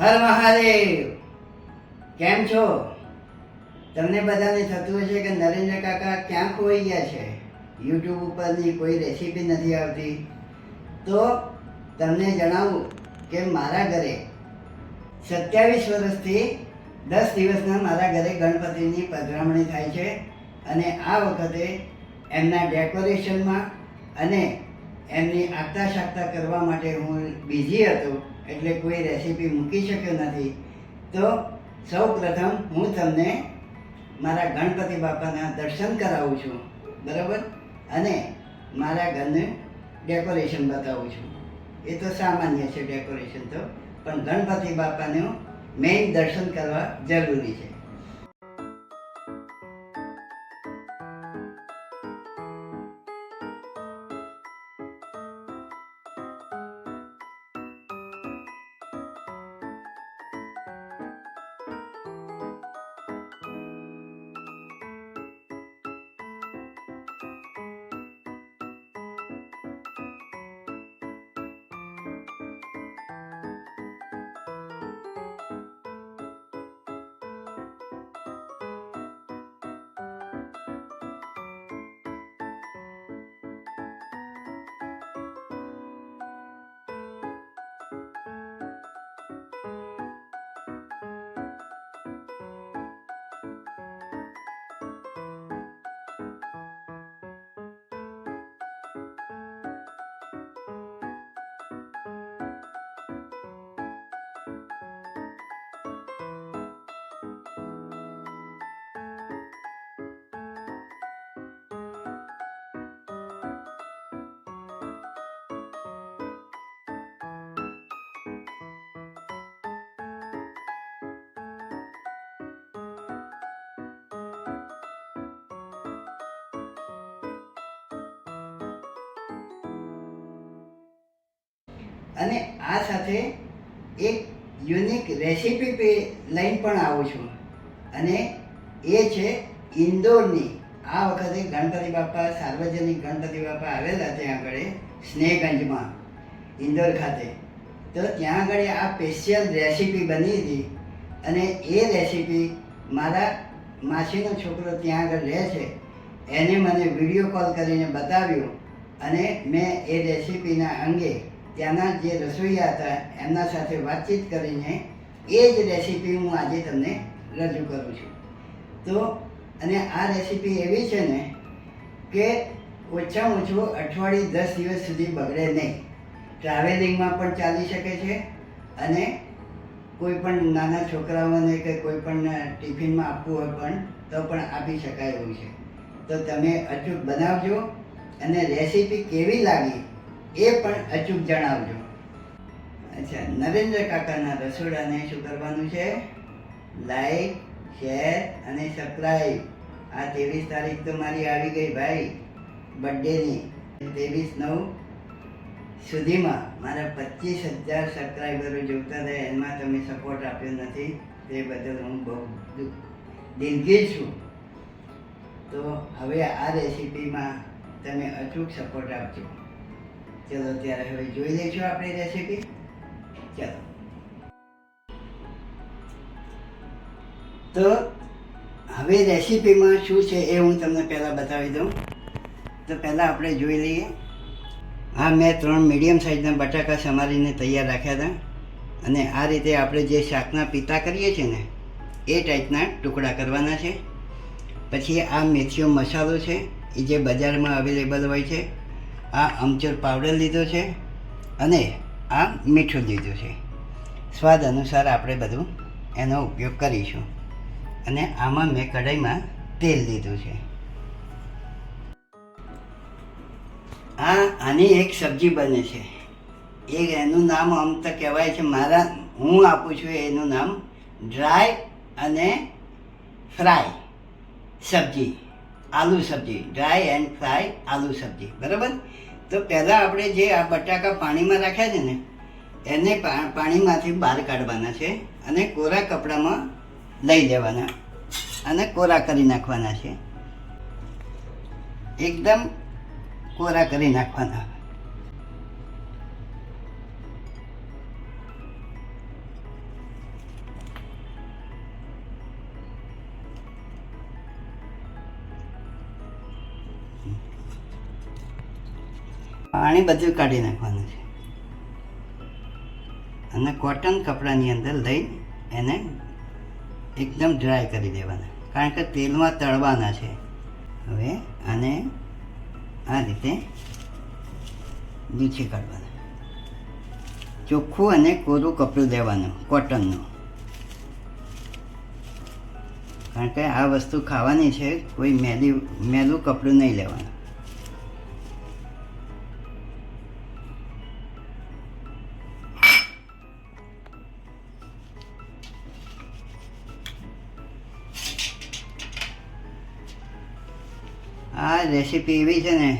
હર મહાદેવ! કેમ છો? તમને બધાને થતું હશે કે નરેન્દ્ર કાકા ક્યાં ખોઈ ગયા છે? યુટ્યુબ ઉપરની કોઈ રેસીપી નથી આવતી. તો તમને જણાવું કે મારા ઘરે સત્યાવીસ વર્ષથી દસ દિવસના મારા ઘરે ગણપતિની પધરામણી થાય છે અને આ વખતે એમના ડેકોરેશનમાં અને એમની આગતા શાગતા કરવા માટે હું બિઝી હતો. એટલે કોઈ રેસીપી મૂકી શક્યો નથી. તો સૌ પ્રથમ હું તમને મારા ગણપતિ બાપાના દર્શન કરાવું છું. બરાબર? અને મારા ઘરનું ડેકોરેશન બતાવું છું. એ તો સામાન્ય છે ડેકોરેશન તો. પણ ગણપતિ બાપાનું મેઇન દર્શન કરવા જરૂરી છે. અને આ સાથે એક યુનિક રેસીપી પે લઈને પણ આવું છું. અને એ છે ઇન્દોરની. આ વખતે ગણપતિ બાપા, સાર્વજનિક ગણપતિ બાપા આવેલા ત્યાં આગળ સ્નેહગંજમાં, ઇન્દોર ખાતે. તો ત્યાં આગળ આ સ્પેશિયલ રેસીપી બની હતી. અને એ રેસીપી મારા માસીનો છોકરો ત્યાં આગળ રહે છે. એને મને વીડિયો કોલ કરીને બતાવ્યું અને મેં એ રેસીપીના અંગે ત્યાંના જે રસોઈયા હતા, એમના સાથે વાતચીત કરીને એ જ રેસીપી હું આજે તમને રજૂ કરું છું. તો, અને આ રેસીપી એવી છે ને કે ઓછામાં ઓછું અઠવાડિયું દસ દિવસ સુધી બગડે નહીં. ટ્રાવેલિંગમાં પણ ચાલી શકે છે અને કોઈ પણ નાના છોકરાઓને કે કોઈ પણ ટિફિનમાં આપવું હોય પણ, તો પણ આપી શકાય એવું છે. તો તમે અચૂક બનાવજો અને રેસીપી કેવી લાગી એ પણ અચૂક જણાવજો. અચ્છા, નરેન્દ્ર કાકાના રસોડાને શું કરવાનું છે? લાઈક શેર અને સબસ્ક્રાઈબ આ ત્રેવીસ તારીખ તો મારી આવી ગઈ ભાઈ બર્થડેની ત્રેવીસ નવ સુધીમાં મારા પચીસ હજાર સબસ્ક્રાઈબરો જોતા રહ્યા એમાં તમે સપોર્ટ આપ્યો નથી. તે બદલ હું બહુ દિલગીર છું. તો હવે આ રેસીપીમાં તમે અચૂક સપોર્ટ આપજો. ચલો ત્યારે હવે જોઈ લઈશું આપણી રેસીપી ચલો. તો હવે રેસીપીમાં શું છે એ હું તમને પહેલાં બતાવી દઉં. તો પહેલાં આપણે જોઈ લઈએ. હા મેં ત્રણ મીડિયમ સાઇઝના બટાકા સમારીને તૈયાર રાખ્યા હતા. અને આ રીતે આપણે જે શાકના પિતા કરીએ છીએ ને, એ ટાઈપના ટુકડા કરવાના છે. પછી આ મેથીઓ મસાલો છે, એ જે બજારમાં અવેલેબલ હોય છે આ અમચૂર પાવડર લીધો છે અને આ મીઠું લીધું છે. સ્વાદ અનુસાર આપણે બધું એનો ઉપયોગ કરીશું. અને આમાં મેં કઢાઈમાં તેલ લીધું છે. આ આની એક સબ્જી બને છે. એ એનું નામ આમ તો કહેવાય છે, મારા હું આપું છું એનું નામ ડ્રાય અને ફ્રાય સબ્જી, આલુ સબ્જી ડ્રાય એન્ડ ફ્રાય આલુ સબ્જી, બરાબર? તો પહેલાં આપણે જે આ બટાકા પાણીમાં રાખ્યા છે ને, એને પાણીમાંથી બહાર કાઢવાના છે અને કોરા કપડામાં લઈ લેવાના અને કોરા કરી નાખવાના છે. એકદમ કોરા કરી નાખવાના. પાણી બધું કાઢી નાખવાનું છે. અને કોટન કપડાની અંદર લઈ એને એકદમ ડ્રાય કરી દેવાના. કારણ કે તેલમાં તળવાના છે. હવે આને આ રીતે લૂછી કાઢવાના. ચોખ્ખું અને કોરું કપડું લેવાનું કોટનનું કારણ કે આ વસ્તુ ખાવાની છે, કોઈ મેલી મેલું કપડું નહીં લેવાનું. રેસીપી એવી છે ને,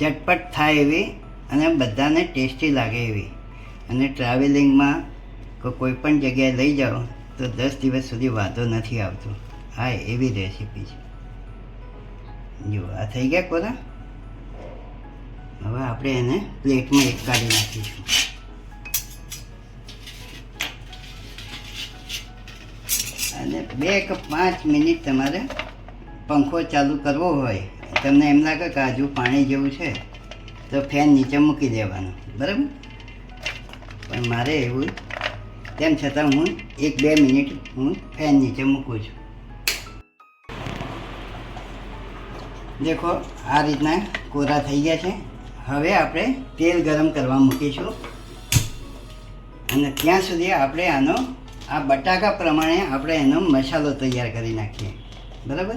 ઝટપટ થાય એવી અને બધાને ટેસ્ટી લાગે એવી. અને ટ્રાવેલિંગમાં કોઈ પણ જગ્યાએ લઈ જાઓ, તો દસ દિવસ સુધી વાંધો નથી આવતો. હા, એવી રેસીપી છે. જુઓ આ થઈ ગયા કોરા? હવે આપણે એને પ્લેટમાં એક કાઢી નાખીશું. અને બે કે પાંચ મિનિટ તમારે પંખો ચાલુ કરવો હોય તમને એમ લાગે કે હજુ પાણી જેવું છે, તો ફેન નીચે મૂકી દેવાનું. બરાબર? પણ મારે એવું તેમ છતાં હું એક બે મિનિટ હું ફેન નીચે મૂકું છું. દેખો, આ રીતના કોરા થઈ ગયા છે. હવે આપણે તેલ ગરમ કરવા મૂકીશું. અને ત્યાં સુધી આપણે આનો, આ બટાકા પ્રમાણે આપણે એનો મસાલો તૈયાર કરી નાખીએ. બરાબર?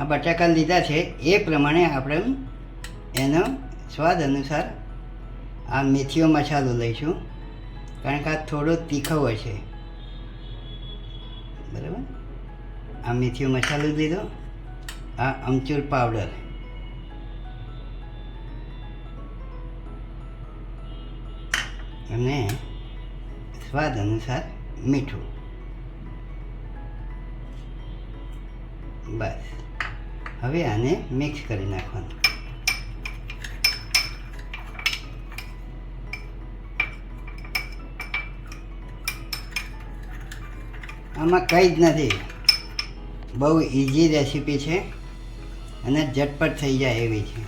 આ બટાકા લીધા છે. એ પ્રમાણે આપણે એનો સ્વાદ અનુસાર આ મેથીઓ મસાલો લઈશું. કારણ કે આ થોડો તીખો હોય છે. બરાબર? આ મેથીઓ મસાલો લીધો. આ અમચૂર પાવડર. અને સ્વાદ અનુસાર મીઠું. બસ. હવે આને મિક્સ કરી નાખવાનું. આમાં કંઈ જ નથી. બહુ ઇઝી રેસીપી છે અને ઝટપટ થઈ જાય એવી છે.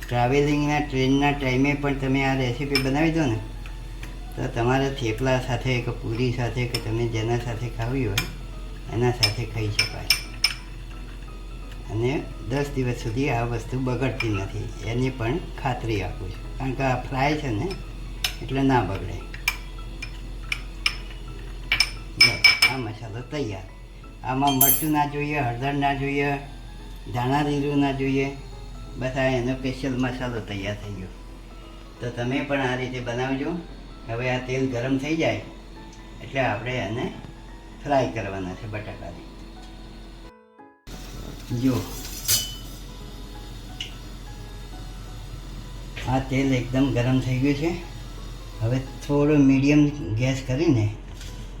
ટ્રાવેલિંગના ટ્રેનના ટાઈમે પણ તમે આ રેસીપી બનાવી દો ને, તો તમારા થેપલા સાથે કે પૂરી સાથે કે તમે જેના સાથે ખાવી હોય, એના સાથે ખાઈ શકાય. અને દસ દિવસ સુધી આ વસ્તુ બગડતી નથી. એની પણ ખાતરી આપું છું. કારણ કે આ ફ્રાય છે ને, એટલે ના બગડે. આ મસાલો તૈયાર. આમાં મરચું ના જોઈએ, હળદર ના જોઈએ, ધાણા લીલું ના જોઈએ. આ એનો સ્પેશિયલ મસાલો તૈયાર થઈ ગયો. તો તમે પણ આ રીતે બનાવજો. હવે આ તેલ ગરમ થઈ જાય. એટલે આપણે એને ફ્રાય કરવાના છે બટાકાને જો આ તેલ એકદમ ગરમ થઈ ગયું છે. હવે થોડો મીડિયમ ગેસ કરીને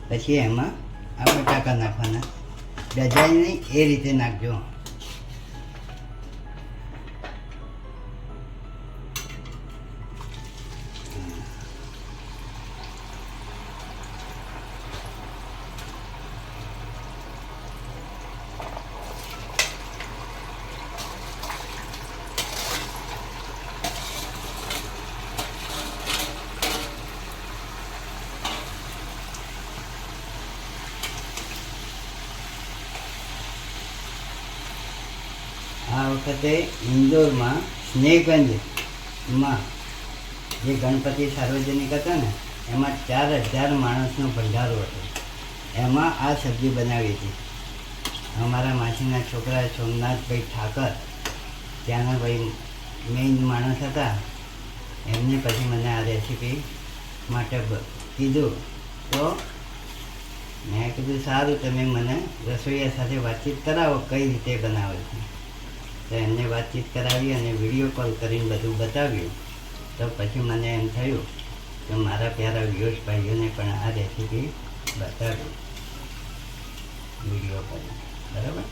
પછી એમાં આ બટાકા નાખવાના. ડજાઈ નહીં એ રીતે નાખજો આ વખતે ઇન્દોરમાં સ્નેહગંજમાં જે ગણપતિ સાર્વજનિક હતા ને, એમાં ચાર હજાર માણસનો ભંડારો હતો. એમાં આ સબ્જી બનાવી હતી. અમારા માસીના છોકરા સોમનાથભાઈ ઠાકર, ત્યાંના ભાઈ મેઇન માણસ હતા. એમને પછી મને આ રેસીપી માટે કીધું. તો મેં કીધું, સારું, તમે મને રસોઈયા સાથે વાતચીત કરાવો, કઈ રીતે બનાવે છે? તો એમને વાતચીત કરાવી અને વીડિયો કોલ કરીને બધું બતાવ્યું. તો પછી મને એમ થયું કે મારા પ્યારા વ્યુઅર્સ ભાઈઓને પણ આ રેસીપી બતાવ્યું વીડિયો કોલ બરાબર?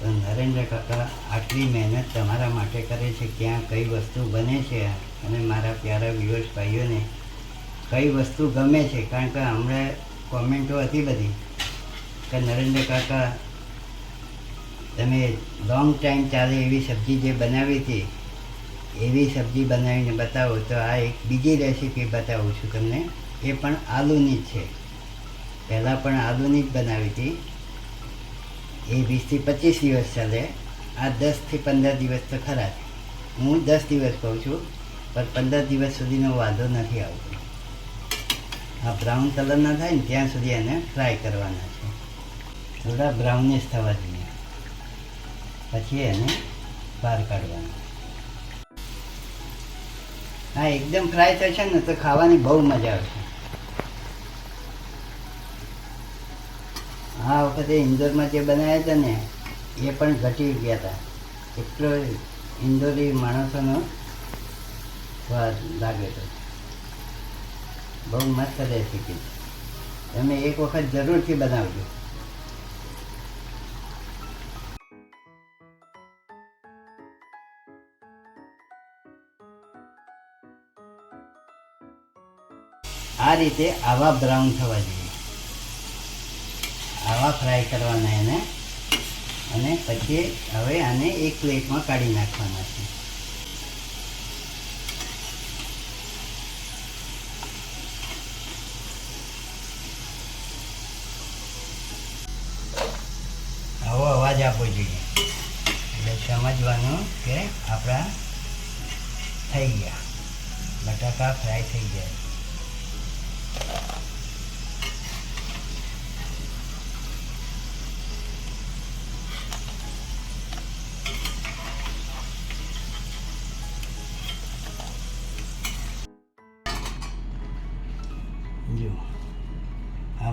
તો નરેન્દ્ર કાકા, આટલી મહેનત તમારા માટે કરે છે, ક્યાં કઈ વસ્તુ બને છે? અને મારા પ્યારા વ્યુઅર્સ ભાઈઓને કઈ વસ્તુ ગમે છે? કારણ કે હમણાં કોમેન્ટો હતી બધી. કે નરેન્દ્ર કાકા, તમે લોંગ ટાઈમ ચાલે એવી સબ્જી જે બનાવી હતી, એવી સબ્જી બનાવીને બતાવો, તો આ એક બીજી રેસીપી બતાવું છું તમને. એ પણ આલુની જ છે. પહેલાં પણ આલુની જ બનાવી હતી. એ વીસથી પચીસ દિવસ ચાલે. આ દસથી પંદર દિવસ તો ખરા હું દસ દિવસ કહું છું, પણ પંદર દિવસ સુધીનો વાંધો નથી આવતો. આ બ્રાઉન કલરના થાય ને, ત્યાં સુધી એને ફ્રાય કરવાના છે. થોડા બ્રાઉનિશ થવા જોઈએ. પછી એને બહાર કાઢવાનું. હા, એકદમ ફ્રાય થશે ને તો ખાવાની બહુ મજા આવશે. આ વખતે ઇન્દોરમાં જે બનાવ્યા હતા ને, એ પણ ઘટી ગયા હતા. એટલો ઇન્દોરી માણસોનો સ્વાદ લાગે તો બહુ મસ્ત રેસીપી તમે એક વખત જરૂરથી બનાવજો. આ રીતે આવા બ્રાઉન થવા જોઈએ. આવા ફ્રાય કરવાના એને. અને પછી હવે આને એક પ્લેટમાં કાઢી નાખવાના છે. આવો અવાજ આપવો જોઈએ. એટલે સમજવાનું કે આપણા થઈ ગયા. બટાકા ફ્રાય થઈ ગયા.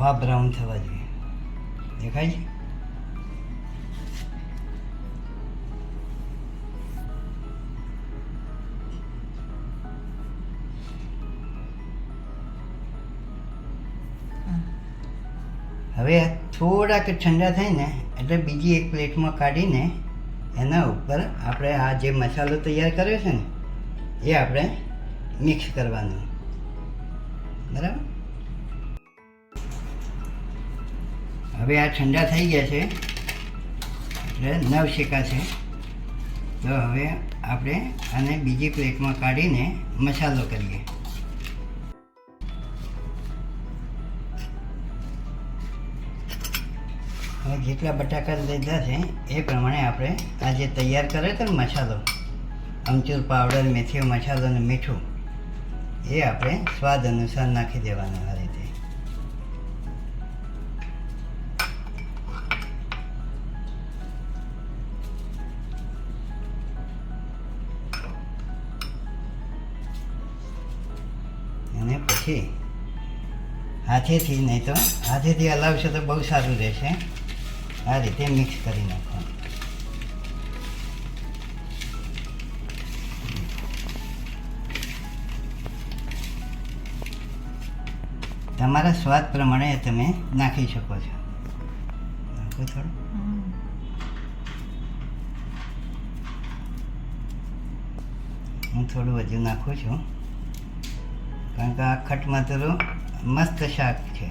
આવા બ્રાઉન થવા જોઈએ. દેખાય છે? હવે થોડાક ઠંડા થાય ને, એટલે બીજી એક પ્લેટમાં કાઢીને એના ઉપર આપણે આ જે મસાલો તૈયાર કર્યો છે ને, એ આપણે મિક્સ કરવાનો. બરાબર? હવે આ ઠંડા થઈ ગયા છે. એટલે નવ શેકાશે તો હવે આપણે આને બીજી પ્લેટમાં કાઢીને મસાલો કરીએ. હવે જેટલા બટાકા લીધા છે, એ પ્રમાણે આપણે આ જે તૈયાર કર્યો હતો ને મસાલો. અમચૂર પાવડર મેથીઓ મસાલો અને મીઠું. એ આપણે સ્વાદ અનુસાર નાખી દેવાનું. અને પછી હાથેથી નહીં તો હાથેથી હલાવશો તો બહુ સારું રહેશે. આ રીતે મિક્સ કરી નાખવાનું. તમારા સ્વાદ પ્રમાણે તમે નાખી શકો છો. નાખો થોડું. હું થોડું હજુ નાખું છું. કારણ કે આ ખટમતરું મસ્ત શાક છે.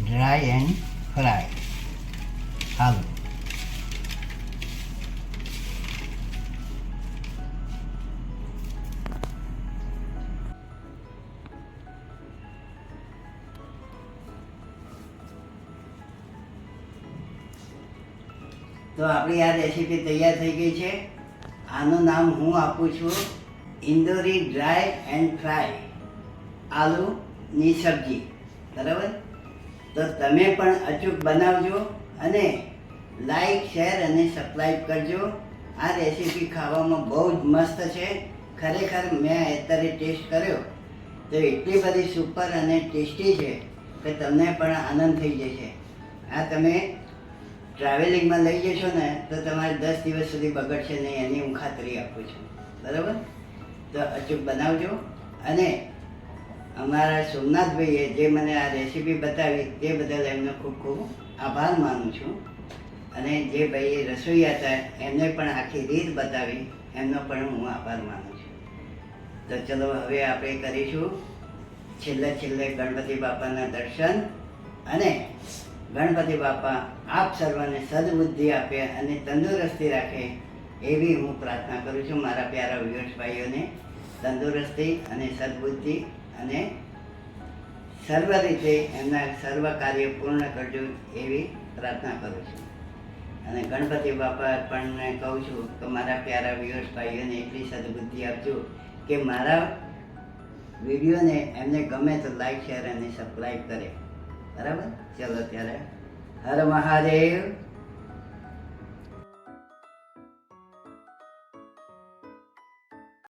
ડ્રાય એન્ડ ફ્રાય આલુ તો આપણી આ રેસીપી તૈયાર થઈ ગઈ છે. આનું નામ હું આપું છું ઇન્દોરી ડ્રાય એન્ડ ફ્રાય આલુની સબ્જી, બરાબર? તો તમે પણ અચૂક બનાવજો અને લાઈક શેર અને સબસ્ક્રાઈબ કરજો. આ રેસીપી ખાવામાં બહુ જ મસ્ત છે. ખરેખર મેં અત્યારે ટેસ્ટ કર્યો. તો એટલી બધી સુપર અને ટેસ્ટી છે કે તમને પણ આનંદ થઈ જશે. આ તમે ટ્રાવેલિંગમાં લઈ જશો ને, તો તમારે દસ દિવસ સુધી બગડશે નહીં, એની હું ખાતરી આપું છું. બરાબર? તો અચૂક બનાવજો. અને અમારા સોમનાથભાઈએ જે મને આ રેસીપી બતાવી તે બદલ એમનો ખૂબ ખૂબ આભાર માનું છું. અને જે ભાઈએ રસોઈયા હતા, એમને પણ આખી રીત બતાવી, એમનો પણ હું આભાર માનું છું. તો ચલો હવે આપણે કરીશું છેલ્લે છેલ્લે ગણપતિ બાપાના દર્શન. અને ગણપતિ બાપા આપ સર્વને સદબુદ્ધિ આપે અને તંદુરસ્તી રાખે. એવી હું પ્રાર્થના કરું છું મારા પ્યારા વ્યુઅર્સ ભાઈઓને, તંદુરસ્તી અને સદબુદ્ધિ અને સર્વ રીતે એમના સર્વ કાર્ય પૂર્ણ કરજો એવી પ્રાર્થના કરું છું. અને ગણપતિ બાપા પણ કહું છું કે મારા પ્યારા વ્યુઅર્સ ભાઈઓને એટલી સદબુદ્ધિ આપજો કે મારા વિડીયોને એમને ગમે તો લાઈક શેર અને સબસ્ક્રાઈબ કરે. બરાબર? ચલો ત્યારે. હર મહાદેવ.